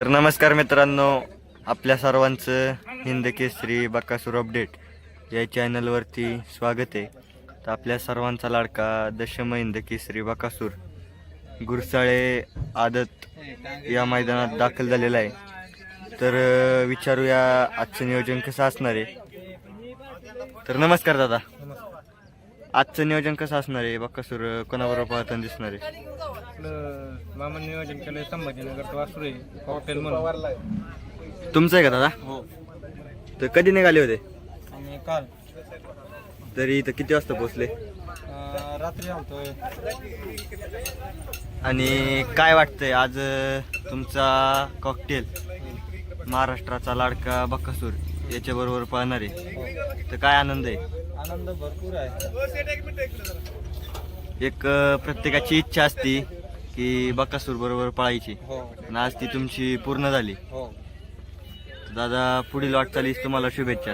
तर नमस्कार मित्रांनो आपल्या सर्वांचं हिंद केसरी बकासूर अपडेट या चॅनलवरती स्वागत आहे. तर आपल्या सर्वांचा लाडका दशम हिंद केसरी बकासूर गुरसाळे आदत या मैदानात दाखल झालेला आहे. तर विचारूया आजचं नियोजन कसं असणार आहे? तर नमस्कार दादा. आजचं नियोजन कसं असणार आहे? बकासूर अं, कोणाबरोबर पाहताना दिसणार आहे? आपलं मामा नियोजन केलंय संभाजीनगर वासुरे हॉटेल म्हणून. तुमचं आहे का दादा? हो. तर कधी निघाले होते? आणि काल. तरी इथं किती वाजता पोहोचले? अं, रात्री आलतोय आणि काय वाटतंय आज अं, तुमचा कॉकटेल महाराष्ट्राचा लाडका बक्कासूर याच्याबरोबर पाहणार आहे. तर काय आनंद आहे? आनंद भरपूर आहे. एक प्रत्येकाची इच्छा असती की बक्कासूर बरोबर पळायची. हो. आणि आज ती तुमची पूर्ण झाली. हो. दादा पुढील वाटचालीस तुम्हाला शुभेच्छा.